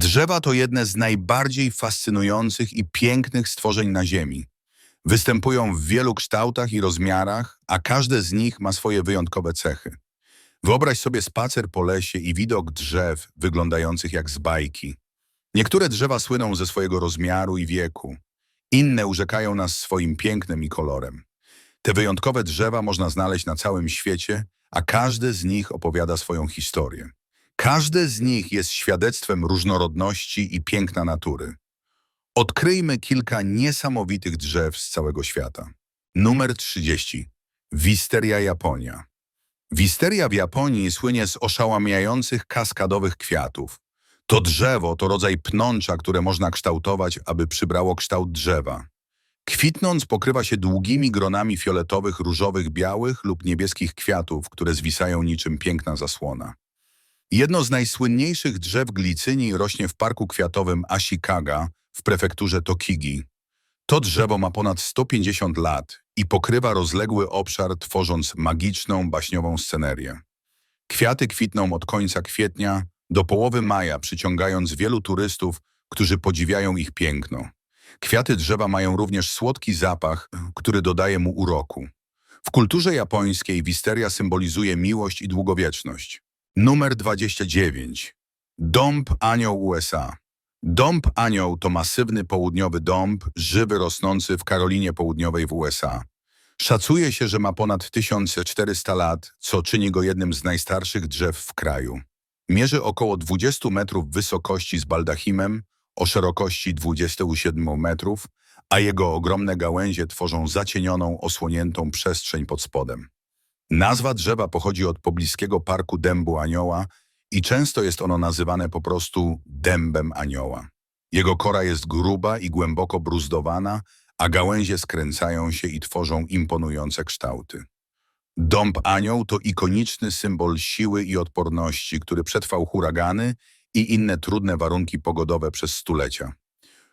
Drzewa to jedne z najbardziej fascynujących i pięknych stworzeń na Ziemi. Występują w wielu kształtach i rozmiarach, a każde z nich ma swoje wyjątkowe cechy. Wyobraź sobie spacer po lesie i widok drzew wyglądających jak z bajki. Niektóre drzewa słyną ze swojego rozmiaru i wieku. Inne urzekają nas swoim pięknem i kolorem. Te wyjątkowe drzewa można znaleźć na całym świecie, a każde z nich opowiada swoją historię. Każde z nich jest świadectwem różnorodności i piękna natury. Odkryjmy kilka niesamowitych drzew z całego świata. Numer 30. Wisteria Japonia. Wisteria w Japonii słynie z oszałamiających kaskadowych kwiatów. To drzewo to rodzaj pnącza, które można kształtować, aby przybrało kształt drzewa. Kwitnąc pokrywa się długimi gronami fioletowych, różowych, białych lub niebieskich kwiatów, które zwisają niczym piękna zasłona. Jedno z najsłynniejszych drzew glicyni rośnie w parku kwiatowym Ashikaga w prefekturze Tokigi. To drzewo ma ponad 150 lat i pokrywa rozległy obszar, tworząc magiczną, baśniową scenerię. Kwiaty kwitną od końca kwietnia do połowy maja, przyciągając wielu turystów, którzy podziwiają ich piękno. Kwiaty drzewa mają również słodki zapach, który dodaje mu uroku. W kulturze japońskiej wisteria symbolizuje miłość i długowieczność. Numer 29. Dąb Anioł USA. Dąb Anioł to masywny południowy dąb, żywy rosnący w Karolinie Południowej w USA. Szacuje się, że ma ponad 1400 lat, co czyni go jednym z najstarszych drzew w kraju. Mierzy około 20 metrów wysokości z baldachimem, o szerokości 27 metrów, a jego ogromne gałęzie tworzą zacienioną, osłoniętą przestrzeń pod spodem. Nazwa drzewa pochodzi od pobliskiego parku dębu anioła i często jest ono nazywane po prostu dębem anioła. Jego kora jest gruba i głęboko bruzdowana, a gałęzie skręcają się i tworzą imponujące kształty. Dąb anioł to ikoniczny symbol siły i odporności, który przetrwał huragany i inne trudne warunki pogodowe przez stulecia.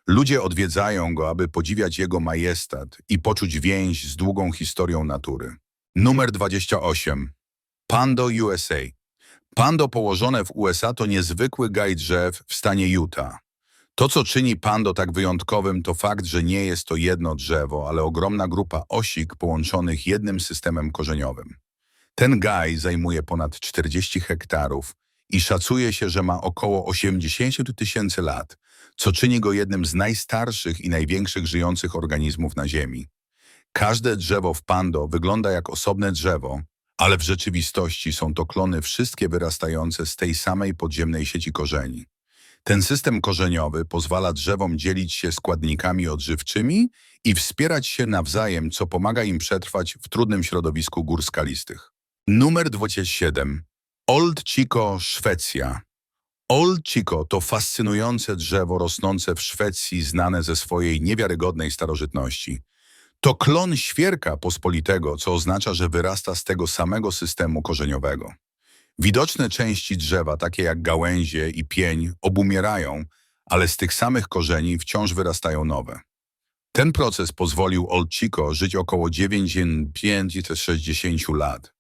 Ludzie odwiedzają go, aby podziwiać jego majestat i poczuć więź z długą historią natury. Numer 28. Pando USA. Pando położone w USA to niezwykły gaj drzew w stanie Utah. To, co czyni pando tak wyjątkowym, to fakt, że nie jest to jedno drzewo, ale ogromna grupa osik połączonych jednym systemem korzeniowym. Ten gaj zajmuje ponad 40 hektarów i szacuje się, że ma około 80 tysięcy lat, co czyni go jednym z najstarszych i największych żyjących organizmów na Ziemi. Każde drzewo w Pando wygląda jak osobne drzewo, ale w rzeczywistości są to klony wszystkie wyrastające z tej samej podziemnej sieci korzeni. Ten system korzeniowy pozwala drzewom dzielić się składnikami odżywczymi i wspierać się nawzajem, co pomaga im przetrwać w trudnym środowisku gór skalistych. Numer 27. Old Chico, Szwecja. Old Chico to fascynujące drzewo rosnące w Szwecji znane ze swojej niewiarygodnej starożytności. To klon świerka pospolitego, co oznacza, że wyrasta z tego samego systemu korzeniowego. Widoczne części drzewa, takie jak gałęzie i pień, obumierają, ale z tych samych korzeni wciąż wyrastają nowe. Ten proces pozwolił Old Chico żyć około 95-60 lat.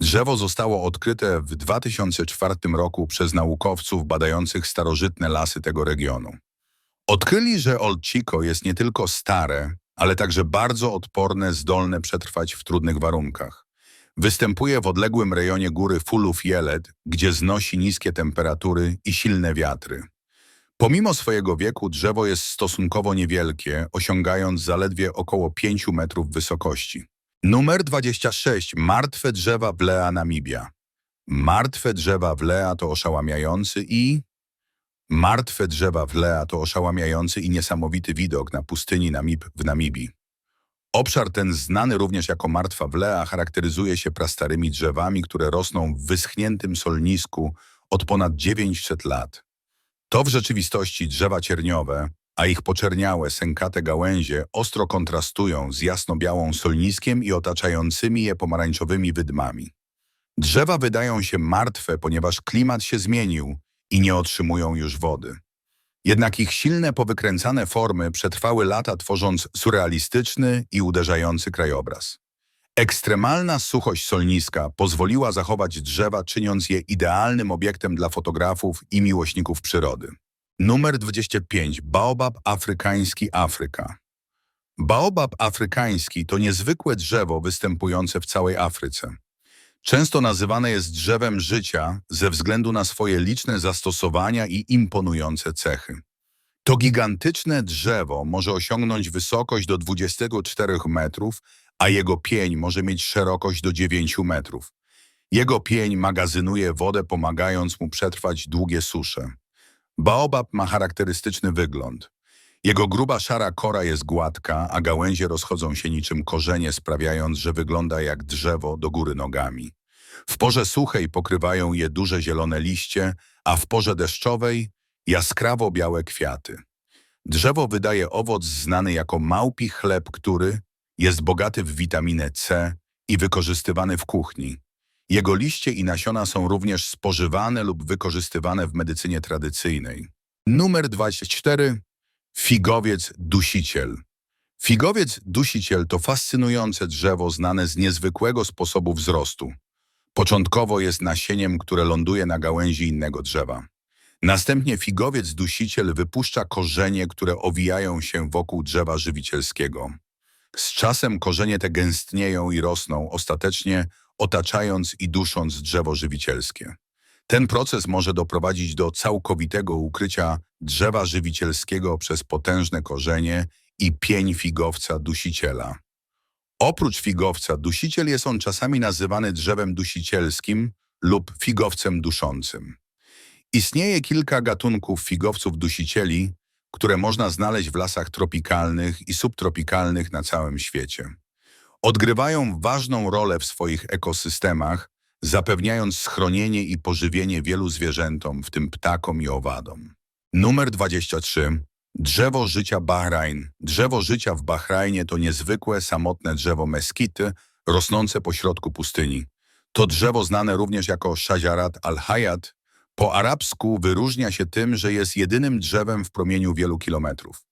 Drzewo zostało odkryte w 2004 roku przez naukowców badających starożytne lasy tego regionu. Odkryli, że Old Chico jest nie tylko stare, ale także bardzo odporne, zdolne przetrwać w trudnych warunkach. Występuje w odległym rejonie góry Fulów Jeled, gdzie znosi niskie temperatury i silne wiatry. Pomimo swojego wieku drzewo jest stosunkowo niewielkie, osiągając zaledwie około 5 metrów wysokości. Numer 26. Martwe drzewa Wlea Namibia. Martwe drzewa Wlea to oszałamiający i... Martwe drzewa Wlea to oszałamiający i niesamowity widok na pustyni Namib w Namibii. Obszar ten, znany również jako Martwa Wlea, charakteryzuje się prastarymi drzewami, które rosną w wyschniętym solnisku od ponad 900 lat. To w rzeczywistości drzewa cierniowe, a ich poczerniałe, sękate gałęzie ostro kontrastują z jasno-białą solniskiem i otaczającymi je pomarańczowymi wydmami. Drzewa wydają się martwe, ponieważ klimat się zmienił i nie otrzymują już wody. Jednak ich silne, powykręcane formy przetrwały lata, tworząc surrealistyczny i uderzający krajobraz. Ekstremalna suchość solniska pozwoliła zachować drzewa, czyniąc je idealnym obiektem dla fotografów i miłośników przyrody. Numer 25. Baobab afrykański Afryka. Baobab afrykański to niezwykłe drzewo występujące w całej Afryce. Często nazywane jest drzewem życia ze względu na swoje liczne zastosowania i imponujące cechy. To gigantyczne drzewo może osiągnąć wysokość do 24 metrów, a jego pień może mieć szerokość do 9 metrów. Jego pień magazynuje wodę, pomagając mu przetrwać długie susze. Baobab ma charakterystyczny wygląd. Jego gruba szara kora jest gładka, a gałęzie rozchodzą się niczym korzenie, sprawiając, że wygląda jak drzewo do góry nogami. W porze suchej pokrywają je duże zielone liście, a w porze deszczowej jaskrawo białe kwiaty. Drzewo wydaje owoc znany jako małpi chleb, który jest bogaty w witaminę C i wykorzystywany w kuchni. Jego liście i nasiona są również spożywane lub wykorzystywane w medycynie tradycyjnej. Numer 24. Figowiec dusiciel. Figowiec dusiciel to fascynujące drzewo znane z niezwykłego sposobu wzrostu. Początkowo jest nasieniem, które ląduje na gałęzi innego drzewa. Następnie figowiec dusiciel wypuszcza korzenie, które owijają się wokół drzewa żywicielskiego. Z czasem korzenie te gęstnieją i rosną, ostatecznie otaczając i dusząc drzewo żywicielskie. Ten proces może doprowadzić do całkowitego ukrycia drzewa żywicielskiego przez potężne korzenie i pień figowca dusiciela. Oprócz figowca dusiciel jest on czasami nazywany drzewem dusicielskim lub figowcem duszącym. Istnieje kilka gatunków figowców dusicieli, które można znaleźć w lasach tropikalnych i subtropikalnych na całym świecie. Odgrywają ważną rolę w swoich ekosystemach, zapewniając schronienie i pożywienie wielu zwierzętom, w tym ptakom i owadom. Numer 23. Drzewo życia Bahrain. Drzewo życia w Bahrajnie to niezwykłe, samotne drzewo meskity, rosnące pośrodku pustyni. To drzewo znane również jako Shajarat al-Hayat, po arabsku wyróżnia się tym, że jest jedynym drzewem w promieniu wielu kilometrów.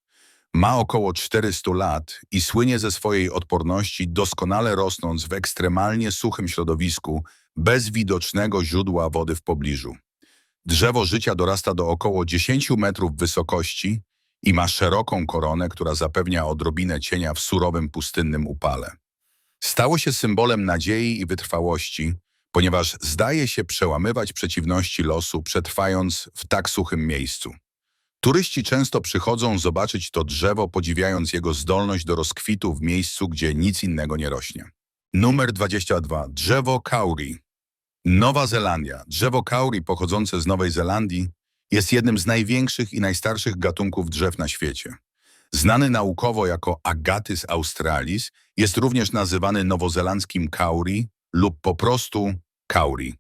Ma około 400 lat i słynie ze swojej odporności, doskonale rosnąc w ekstremalnie suchym środowisku, bez widocznego źródła wody w pobliżu. Drzewo życia dorasta do około 10 metrów wysokości i ma szeroką koronę, która zapewnia odrobinę cienia w surowym, pustynnym upale. Stało się symbolem nadziei i wytrwałości, ponieważ zdaje się przełamywać przeciwności losu, przetrwając w tak suchym miejscu. Turyści często przychodzą zobaczyć to drzewo, podziwiając jego zdolność do rozkwitu w miejscu, gdzie nic innego nie rośnie. Numer 22. Drzewo kauri. Nowa Zelandia. Drzewo kauri pochodzące z Nowej Zelandii jest jednym z największych i najstarszych gatunków drzew na świecie. Znany naukowo jako Agathis australis, jest również nazywany nowozelandzkim kauri lub po prostu kauri.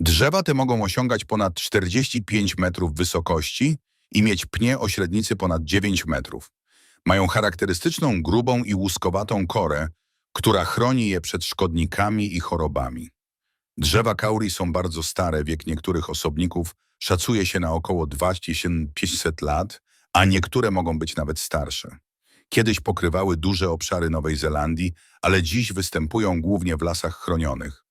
Drzewa te mogą osiągać ponad 45 metrów wysokości i mieć pnie o średnicy ponad 9 metrów. Mają charakterystyczną grubą i łuskowatą korę, która chroni je przed szkodnikami i chorobami. Drzewa kauri są bardzo stare, wiek niektórych osobników szacuje się na około 2500 lat, a niektóre mogą być nawet starsze. Kiedyś pokrywały duże obszary Nowej Zelandii, ale dziś występują głównie w lasach chronionych.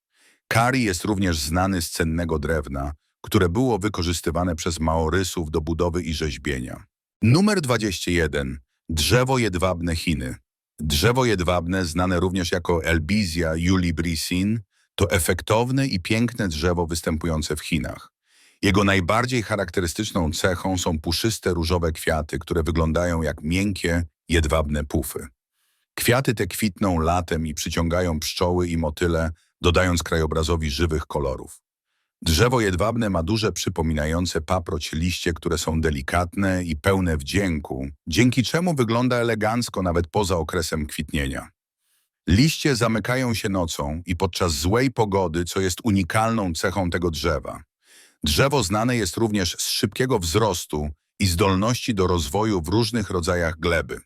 Kari jest również znany z cennego drewna, które było wykorzystywane przez Maorysów do budowy i rzeźbienia. Numer 21. Drzewo jedwabne Chiny. Drzewo jedwabne, znane również jako Elbizia julibrisin, to efektowne i piękne drzewo występujące w Chinach. Jego najbardziej charakterystyczną cechą są puszyste różowe kwiaty, które wyglądają jak miękkie, jedwabne pufy. Kwiaty te kwitną latem i przyciągają pszczoły i motyle, dodając krajobrazowi żywych kolorów. Drzewo jedwabne ma duże przypominające paproć liście, które są delikatne i pełne wdzięku, dzięki czemu wygląda elegancko nawet poza okresem kwitnienia. Liście zamykają się nocą i podczas złej pogody, co jest unikalną cechą tego drzewa. Drzewo znane jest również z szybkiego wzrostu i zdolności do rozwoju w różnych rodzajach gleby.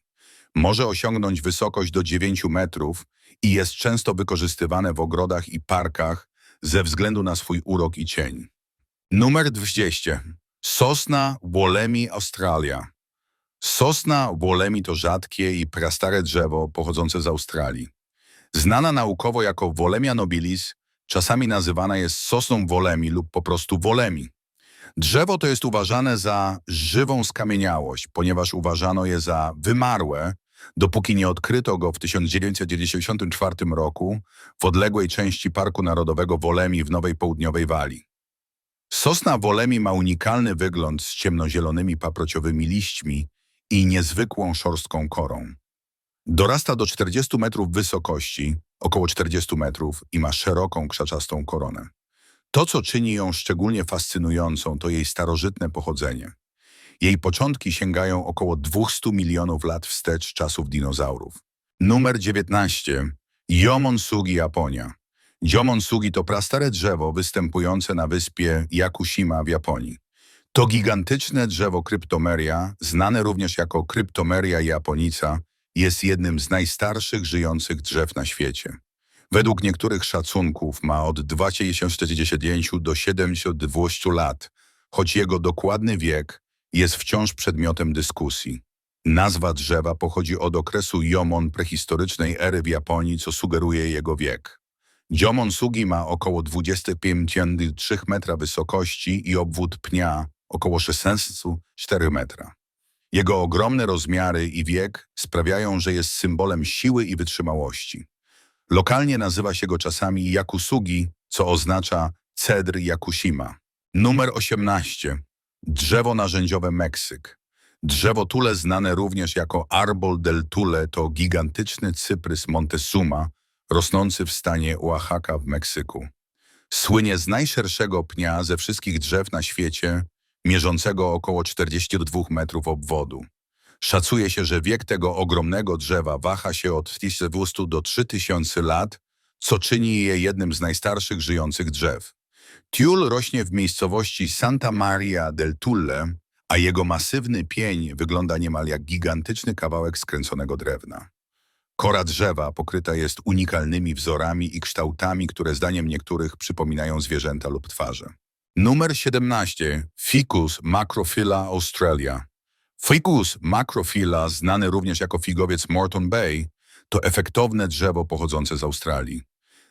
Może osiągnąć wysokość do 9 metrów i jest często wykorzystywane w ogrodach i parkach ze względu na swój urok i cień. Numer 20. Sosna Wolemi Australia. Sosna Wolemi to rzadkie i prastare drzewo pochodzące z Australii. Znana naukowo jako Wolemia nobilis, czasami nazywana jest sosną Wolemi lub po prostu Wolemi. Drzewo to jest uważane za żywą skamieniałość, ponieważ uważano je za wymarłe, dopóki nie odkryto go w 1994 roku w odległej części Parku Narodowego Wolemi w Nowej Południowej Walii. Sosna Wolemi ma unikalny wygląd z ciemnozielonymi paprociowymi liśćmi i niezwykłą szorstką korą. Dorasta do 40 metrów wysokości, około 40 metrów i ma szeroką krzaczastą koronę. To, co czyni ją szczególnie fascynującą, to jej starożytne pochodzenie. Jej początki sięgają około 200 milionów lat wstecz czasów dinozaurów. Numer 19. Yomonsugi Japonia. Yomonsugi to prastare drzewo występujące na wyspie Yakushima w Japonii. To gigantyczne drzewo kryptomeria, znane również jako kryptomeria japonica, jest jednym z najstarszych żyjących drzew na świecie. Według niektórych szacunków ma od 2040 do 72 lat, choć jego dokładny wiek jest wciąż przedmiotem dyskusji. Nazwa drzewa pochodzi od okresu Jomon prehistorycznej ery w Japonii, co sugeruje jego wiek. Jomon Sugi ma około 25,3 metra wysokości i obwód pnia około 16,4 metra. Jego ogromne rozmiary i wiek sprawiają, że jest symbolem siły i wytrzymałości. Lokalnie nazywa się go czasami Yakusugi, co oznacza cedr Yakushima. Numer 18. Drzewo narzędziowe Meksyk. Drzewo tule znane również jako Arbol del Tule to gigantyczny cyprys Montezuma, rosnący w stanie Oaxaca w Meksyku. Słynie z najszerszego pnia ze wszystkich drzew na świecie, mierzącego około 42 metrów obwodu. Szacuje się, że wiek tego ogromnego drzewa waha się od 1200 do 3000 lat, co czyni je jednym z najstarszych żyjących drzew. Tiul rośnie w miejscowości Santa Maria del Tulle, a jego masywny pień wygląda niemal jak gigantyczny kawałek skręconego drewna. Kora drzewa pokryta jest unikalnymi wzorami i kształtami, które zdaniem niektórych przypominają zwierzęta lub twarze. Numer 17. Ficus macrophylla australia. Ficus macrophylla, znany również jako figowiec Morton Bay, to efektowne drzewo pochodzące z Australii.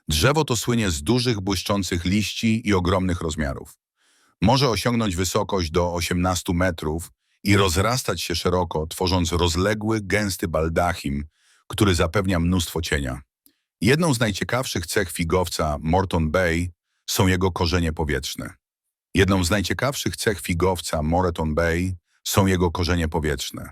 Drzewo to słynie z dużych, błyszczących liści i ogromnych rozmiarów. Może osiągnąć wysokość do 18 metrów i rozrastać się szeroko, tworząc rozległy, gęsty baldachim, który zapewnia mnóstwo cienia. Jedną z najciekawszych cech figowca Morton Bay są jego korzenie powietrzne. Jedną z najciekawszych cech figowca Moreton Bay są jego korzenie powietrzne.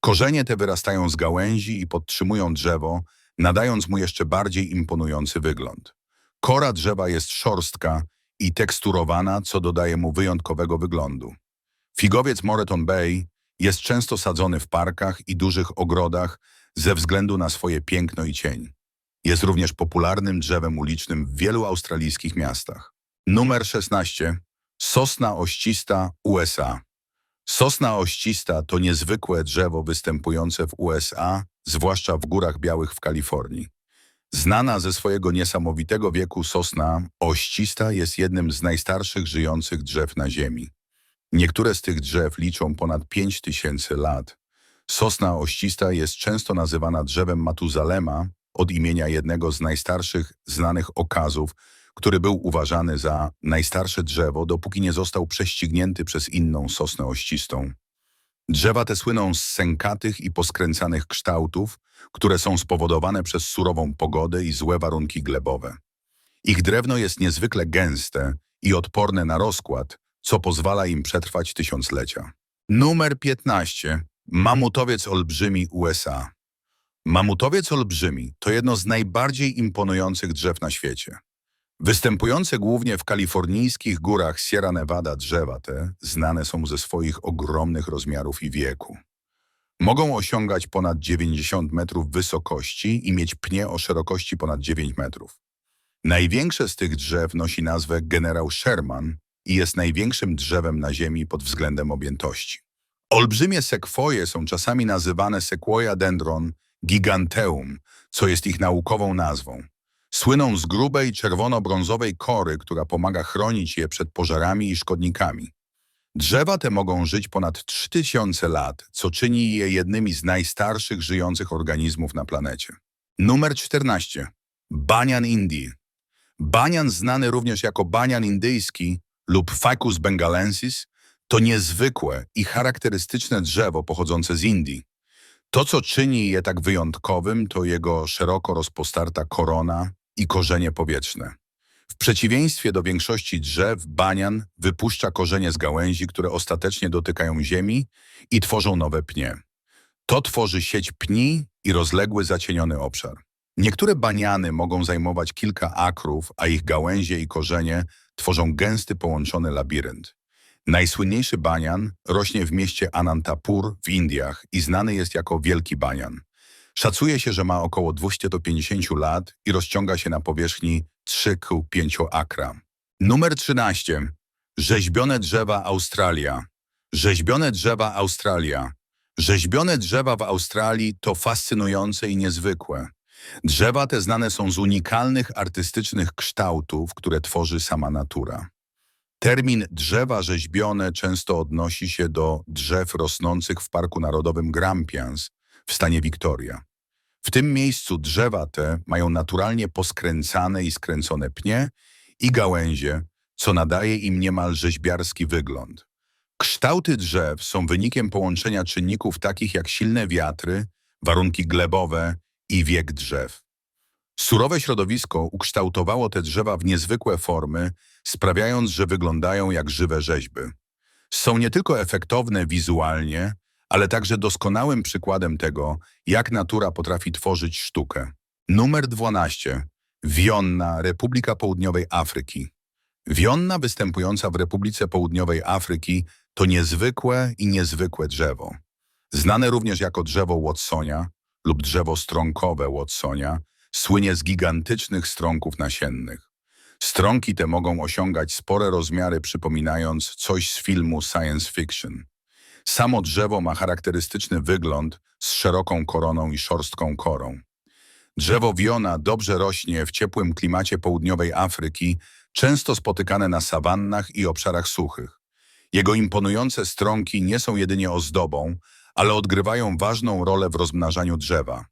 Korzenie te wyrastają z gałęzi i podtrzymują drzewo, nadając mu jeszcze bardziej imponujący wygląd. Kora drzewa jest szorstka i teksturowana, co dodaje mu wyjątkowego wyglądu. Figowiec Moreton Bay jest często sadzony w parkach i dużych ogrodach ze względu na swoje piękno i cień. Jest również popularnym drzewem ulicznym w wielu australijskich miastach. Numer 16. Sosna oścista USA. Sosna oścista to niezwykłe drzewo występujące w USA, zwłaszcza w Górach Białych w Kalifornii. Znana ze swojego niesamowitego wieku sosna oścista jest jednym z najstarszych żyjących drzew na Ziemi. Niektóre z tych drzew liczą ponad 5 tysięcy lat. Sosna oścista jest często nazywana drzewem Matuzalema od imienia jednego z najstarszych znanych okazów, który był uważany za najstarsze drzewo, dopóki nie został prześcignięty przez inną sosnę ościstą. Drzewa te słyną z sękatych i poskręcanych kształtów, które są spowodowane przez surową pogodę i złe warunki glebowe. Ich drewno jest niezwykle gęste i odporne na rozkład, co pozwala im przetrwać tysiąclecia. Numer 15. Mamutowiec olbrzymi USA. Mamutowiec olbrzymi to jedno z najbardziej imponujących drzew na świecie. Występujące głównie w kalifornijskich górach Sierra Nevada drzewa te znane są ze swoich ogromnych rozmiarów i wieku. Mogą osiągać ponad 90 metrów wysokości i mieć pnie o szerokości ponad 9 metrów. Największe z tych drzew nosi nazwę Generał Sherman i jest największym drzewem na Ziemi pod względem objętości. Olbrzymie sekwoje są czasami nazywane Sequoia dendron giganteum, co jest ich naukową nazwą. Słyną z grubej czerwono-brązowej kory, która pomaga chronić je przed pożarami i szkodnikami. Drzewa te mogą żyć ponad 3000 lat, co czyni je jednymi z najstarszych żyjących organizmów na planecie. Numer 14. Banian Indii. Banian znany również jako banian indyjski lub Ficus bengalensis to niezwykłe i charakterystyczne drzewo pochodzące z Indii. To, co czyni je tak wyjątkowym, to jego szeroko rozpostarta korona i korzenie powietrzne. W przeciwieństwie do większości drzew, banian wypuszcza korzenie z gałęzi, które ostatecznie dotykają ziemi i tworzą nowe pnie. To tworzy sieć pni i rozległy zacieniony obszar. Niektóre baniany mogą zajmować kilka akrów, a ich gałęzie i korzenie tworzą gęsty połączony labirynt. Najsłynniejszy banian rośnie w mieście Anantapur w Indiach i znany jest jako Wielki Banian. Szacuje się, że ma około 250 lat i rozciąga się na powierzchni 3,5 akra. Numer 13. Rzeźbione drzewa Australia. Rzeźbione drzewa Australia. Rzeźbione drzewa w Australii to fascynujące i niezwykłe. Drzewa te znane są z unikalnych artystycznych kształtów, które tworzy sama natura. Termin drzewa rzeźbione często odnosi się do drzew rosnących w Parku Narodowym Grampians w stanie Victoria. W tym miejscu drzewa te mają naturalnie poskręcane i skręcone pnie i gałęzie, co nadaje im niemal rzeźbiarski wygląd. Kształty drzew są wynikiem połączenia czynników takich jak silne wiatry, warunki glebowe i wiek drzew. Surowe środowisko ukształtowało te drzewa w niezwykłe formy, sprawiając, że wyglądają jak żywe rzeźby. Są nie tylko efektowne wizualnie, ale także doskonałym przykładem tego, jak natura potrafi tworzyć sztukę. Numer 12. Wionna, Republika Południowej Afryki. Wionna występująca w Republice Południowej Afryki to niezwykłe i niezwykłe drzewo. Znane również jako drzewo Watsonia lub drzewo strąkowe Watsonia, słynie z gigantycznych strąków nasiennych. Strąki te mogą osiągać spore rozmiary, przypominając coś z filmu science fiction. Samo drzewo ma charakterystyczny wygląd z szeroką koroną i szorstką korą. Drzewo wiona dobrze rośnie w ciepłym klimacie południowej Afryki, często spotykane na sawannach i obszarach suchych. Jego imponujące strąki nie są jedynie ozdobą, ale odgrywają ważną rolę w rozmnażaniu drzewa.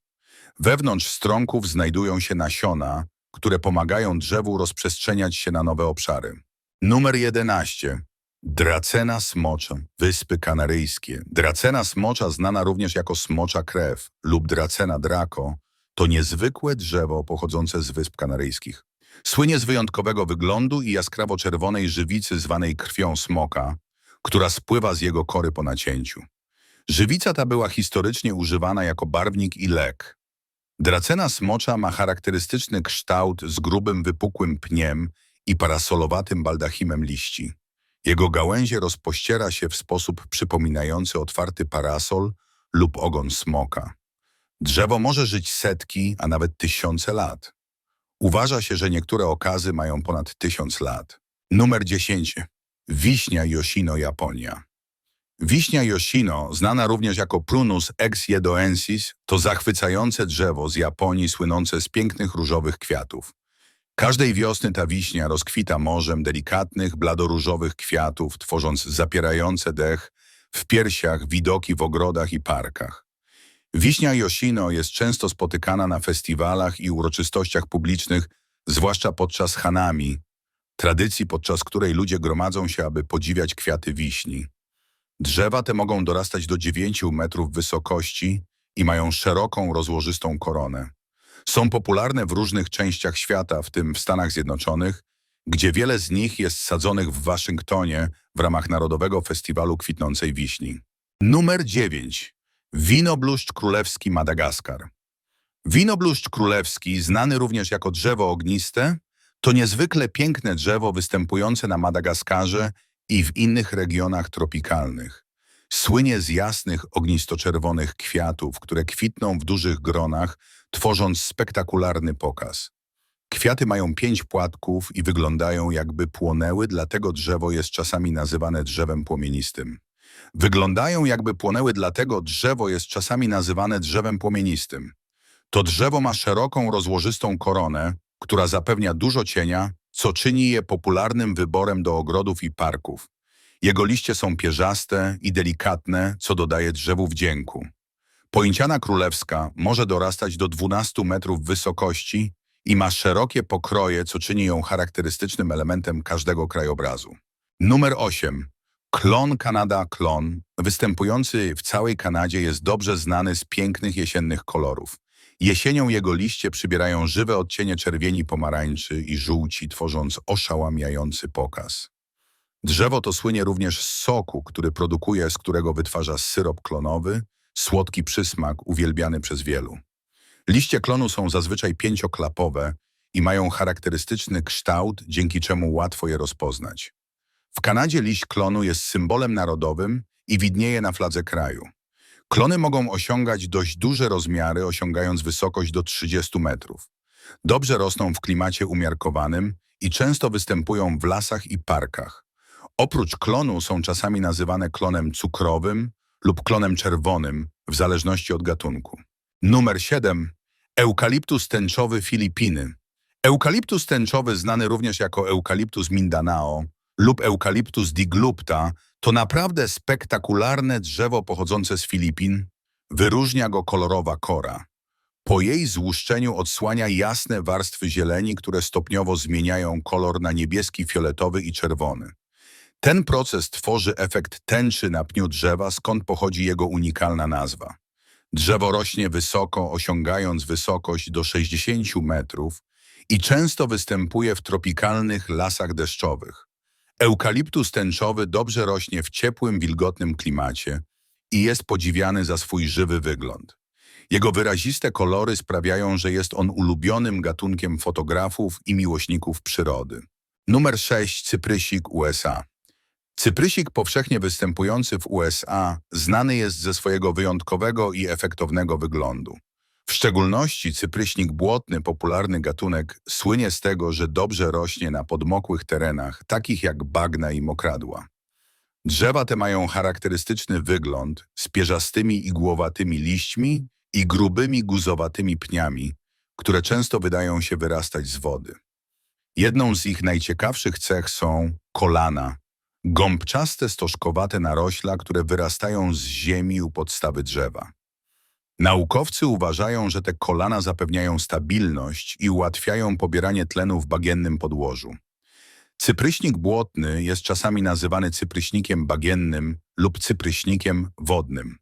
Wewnątrz strąków znajdują się nasiona, które pomagają drzewu rozprzestrzeniać się na nowe obszary. Numer 11. Dracena smocza, Wyspy Kanaryjskie. Dracena smocza, znana również jako smocza krew lub Dracena draco, to niezwykłe drzewo pochodzące z Wysp Kanaryjskich. Słynie z wyjątkowego wyglądu i jaskrawo-czerwonej żywicy zwanej krwią smoka, która spływa z jego kory po nacięciu. Żywica ta była historycznie używana jako barwnik i lek. Dracena smocza ma charakterystyczny kształt z grubym, wypukłym pniem i parasolowatym baldachimem liści. Jego gałęzie rozpościera się w sposób przypominający otwarty parasol lub ogon smoka. Drzewo może żyć setki, a nawet tysiące lat. Uważa się, że niektóre okazy mają ponad tysiąc lat. Numer 10. Wiśnia Yoshino, Japonia. Wiśnia Yoshino, znana również jako Prunus ex jedoensis, to zachwycające drzewo z Japonii słynące z pięknych różowych kwiatów. Każdej wiosny ta wiśnia rozkwita morzem delikatnych, bladoróżowych kwiatów, tworząc zapierające dech w piersiach widoki w ogrodach i parkach. Wiśnia Yoshino jest często spotykana na festiwalach i uroczystościach publicznych, zwłaszcza podczas hanami, tradycji podczas której ludzie gromadzą się, aby podziwiać kwiaty wiśni. Drzewa te mogą dorastać do 9 metrów wysokości i mają szeroką, rozłożystą koronę. Są popularne w różnych częściach świata, w tym w Stanach Zjednoczonych, gdzie wiele z nich jest sadzonych w Waszyngtonie w ramach Narodowego Festiwalu Kwitnącej Wiśni. Numer 9. Winobluszcz królewski Madagaskar. Winobluszcz królewski, znany również jako drzewo ogniste, to niezwykle piękne drzewo występujące na Madagaskarze i w innych regionach tropikalnych. Słynie z jasnych, ognisto-czerwonych kwiatów, które kwitną w dużych gronach, tworząc spektakularny pokaz. Kwiaty mają pięć płatków i wyglądają jakby płonęły, dlatego drzewo jest czasami nazywane drzewem płomienistym. Wyglądają jakby płonęły, dlatego drzewo jest czasami nazywane drzewem płomienistym. To drzewo ma szeroką, rozłożystą koronę, która zapewnia dużo cienia, co czyni je popularnym wyborem do ogrodów i parków. Jego liście są pierzaste i delikatne, co dodaje drzewu wdzięku. Poinciana królewska może dorastać do 12 metrów wysokości i ma szerokie pokroje, co czyni ją charakterystycznym elementem każdego krajobrazu. Numer 8. Klon Kanada Klon, występujący w całej Kanadzie, jest dobrze znany z pięknych jesiennych kolorów. Jesienią jego liście przybierają żywe odcienie czerwieni, pomarańczy i żółci, tworząc oszałamiający pokaz. Drzewo to słynie również z soku, który produkuje, z którego wytwarza syrop klonowy, słodki przysmak uwielbiany przez wielu. Liście klonu są zazwyczaj pięcioklapowe i mają charakterystyczny kształt, dzięki czemu łatwo je rozpoznać. W Kanadzie liść klonu jest symbolem narodowym i widnieje na fladze kraju. Klony mogą osiągać dość duże rozmiary, osiągając wysokość do 30 metrów. Dobrze rosną w klimacie umiarkowanym i często występują w lasach i parkach. Oprócz klonu są czasami nazywane klonem cukrowym lub klonem czerwonym, w zależności od gatunku. Numer 7. Eukaliptus tęczowy Filipiny. Eukaliptus tęczowy, znany również jako Eukaliptus Mindanao lub Eukaliptus diglupta, to naprawdę spektakularne drzewo pochodzące z Filipin. Wyróżnia go kolorowa kora. Po jej złuszczeniu odsłania jasne warstwy zieleni, które stopniowo zmieniają kolor na niebieski, fioletowy i czerwony. Ten proces tworzy efekt tęczy na pniu drzewa, skąd pochodzi jego unikalna nazwa. Drzewo rośnie wysoko, osiągając wysokość do 60 metrów i często występuje w tropikalnych lasach deszczowych. Eukaliptus tęczowy dobrze rośnie w ciepłym, wilgotnym klimacie i jest podziwiany za swój żywy wygląd. Jego wyraziste kolory sprawiają, że jest on ulubionym gatunkiem fotografów i miłośników przyrody. Numer 6. Cyprysik USA. Cyprysik powszechnie występujący w USA znany jest ze swojego wyjątkowego i efektownego wyglądu. W szczególności cypryśnik błotny, popularny gatunek, słynie z tego, że dobrze rośnie na podmokłych terenach, takich jak bagna i mokradła. Drzewa te mają charakterystyczny wygląd z pierzastymi igłowatymi liśćmi i grubymi guzowatymi pniami, które często wydają się wyrastać z wody. Jedną z ich najciekawszych cech są kolana, gąbczaste stożkowate narośla, które wyrastają z ziemi u podstawy drzewa. Naukowcy uważają, że te kolana zapewniają stabilność i ułatwiają pobieranie tlenu w bagiennym podłożu. Cypryśnik błotny jest czasami nazywany cypryśnikiem bagiennym lub cypryśnikiem wodnym.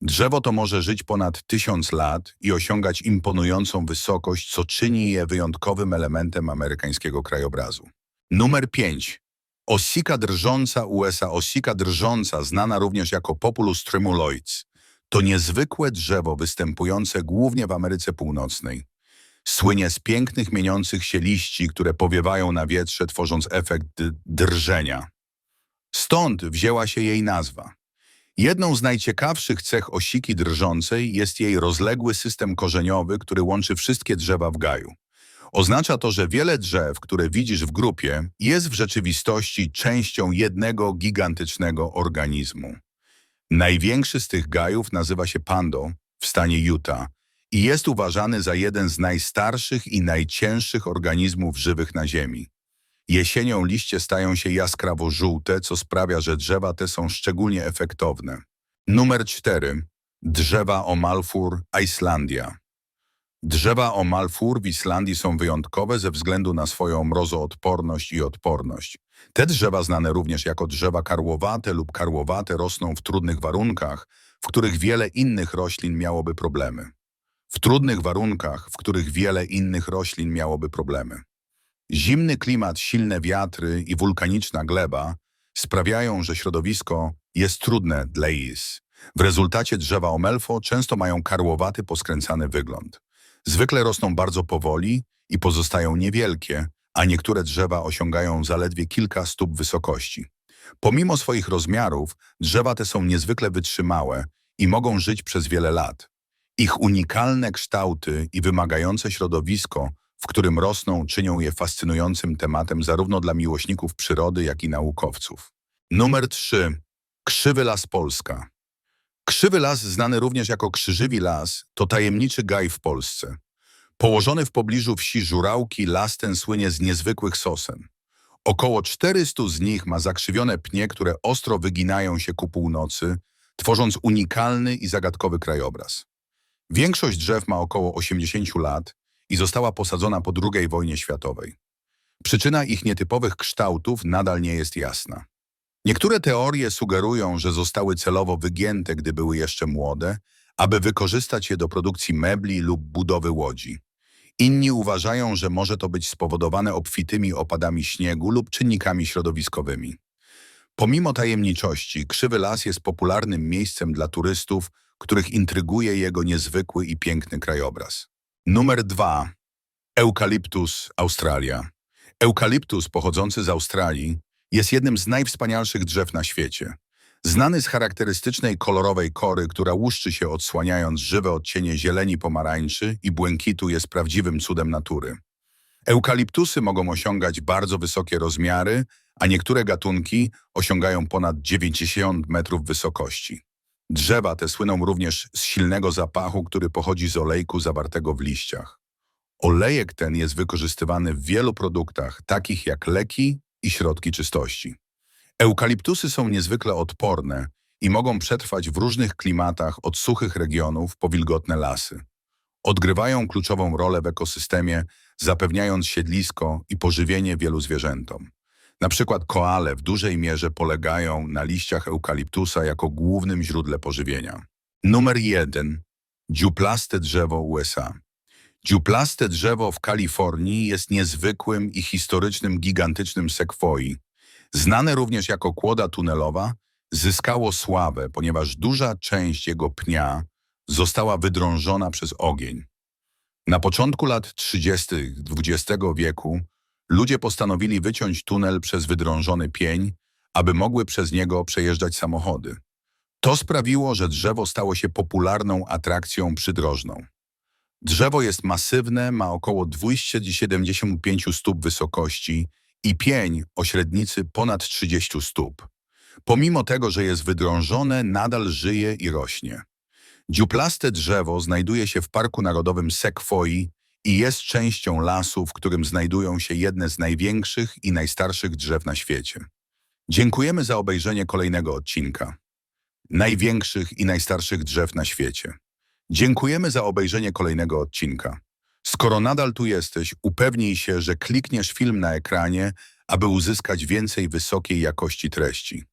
Drzewo to może żyć ponad tysiąc lat i osiągać imponującą wysokość, co czyni je wyjątkowym elementem amerykańskiego krajobrazu. Numer 5. Osika drżąca USA. Osika drżąca, znana również jako Populus tremuloids, to niezwykłe drzewo występujące głównie w Ameryce Północnej. Słynie z pięknych, mieniących się liści, które powiewają na wietrze, tworząc efekt drżenia. Stąd wzięła się jej nazwa. Jedną z najciekawszych cech osiki drżącej jest jej rozległy system korzeniowy, który łączy wszystkie drzewa w gaju. Oznacza to, że wiele drzew, które widzisz w grupie, jest w rzeczywistości częścią jednego gigantycznego organizmu. Największy z tych gajów nazywa się Pando w stanie Utah i jest uważany za jeden z najstarszych i najcięższych organizmów żywych na Ziemi. Jesienią liście stają się jaskrawo żółte, co sprawia, że drzewa te są szczególnie efektowne. Numer 4. Drzewa Omalfur, Islandia. Drzewa Omalfur w Islandii są wyjątkowe ze względu na swoją mrozoodporność i odporność. Te drzewa, znane również jako drzewa karłowate lub karłowate, rosną w trudnych warunkach, w których wiele innych roślin miałoby problemy. W trudnych warunkach, w których wiele innych roślin miałoby problemy. Zimny klimat, silne wiatry i wulkaniczna gleba sprawiają, że środowisko jest trudne dla is. W rezultacie drzewa omelfo często mają karłowaty, poskręcany wygląd. Zwykle rosną bardzo powoli i pozostają niewielkie, a niektóre drzewa osiągają zaledwie kilka stóp wysokości. Pomimo swoich rozmiarów, drzewa te są niezwykle wytrzymałe i mogą żyć przez wiele lat. Ich unikalne kształty i wymagające środowisko, w którym rosną, czynią je fascynującym tematem zarówno dla miłośników przyrody, jak i naukowców. Numer 3. Krzywy Las Polska. Krzywy Las, znany również jako Krzyżywi Las, to tajemniczy gaj w Polsce. Położony w pobliżu wsi Żurałki, las ten słynie z niezwykłych sosen. Około 400 z nich ma zakrzywione pnie, które ostro wyginają się ku północy, tworząc unikalny i zagadkowy krajobraz. Większość drzew ma około 80 lat i została posadzona po II wojnie światowej. Przyczyna ich nietypowych kształtów nadal nie jest jasna. Niektóre teorie sugerują, że zostały celowo wygięte, gdy były jeszcze młode, aby wykorzystać je do produkcji mebli lub budowy łodzi. Inni uważają, że może to być spowodowane obfitymi opadami śniegu lub czynnikami środowiskowymi. Pomimo tajemniczości, Krzywy Las jest popularnym miejscem dla turystów, których intryguje jego niezwykły i piękny krajobraz. Numer 2. Eukaliptus, Australia. Eukaliptus pochodzący z Australii jest jednym z najwspanialszych drzew na świecie. Znany z charakterystycznej kolorowej kory, która łuszczy się odsłaniając żywe odcienie zieleni pomarańczy i błękitu jest prawdziwym cudem natury. Eukaliptusy mogą osiągać bardzo wysokie rozmiary, a niektóre gatunki osiągają ponad 90 metrów wysokości. Drzewa te słyną również z silnego zapachu, który pochodzi z olejku zawartego w liściach. Olejek ten jest wykorzystywany w wielu produktach, takich jak leki i środki czystości. Eukaliptusy są niezwykle odporne i mogą przetrwać w różnych klimatach od suchych regionów po wilgotne lasy. Odgrywają kluczową rolę w ekosystemie, zapewniając siedlisko i pożywienie wielu zwierzętom. Na przykład koale w dużej mierze polegają na liściach eukaliptusa jako głównym źródle pożywienia. Numer 1. Dziuplaste drzewo USA. Dziuplaste drzewo w Kalifornii jest niezwykłym i historycznym gigantycznym sekwoi. Znane również jako kłoda tunelowa, zyskało sławę, ponieważ duża część jego pnia została wydrążona przez ogień. Na początku lat 30. XX wieku ludzie postanowili wyciąć tunel przez wydrążony pień, aby mogły przez niego przejeżdżać samochody. To sprawiło, że drzewo stało się popularną atrakcją przydrożną. Drzewo jest masywne, ma około 275 stóp wysokości i pień o średnicy ponad 30 stóp. Pomimo tego, że jest wydrążone, nadal żyje i rośnie. Dziuplaste drzewo znajduje się w Parku Narodowym Sekwoi i jest częścią lasu, w którym znajdują się jedne z największych i najstarszych drzew na świecie. Dziękujemy za obejrzenie kolejnego odcinka. Największych i najstarszych drzew na świecie. Dziękujemy za obejrzenie kolejnego odcinka. Skoro nadal tu jesteś, upewnij się, że klikniesz film na ekranie, aby uzyskać więcej wysokiej jakości treści.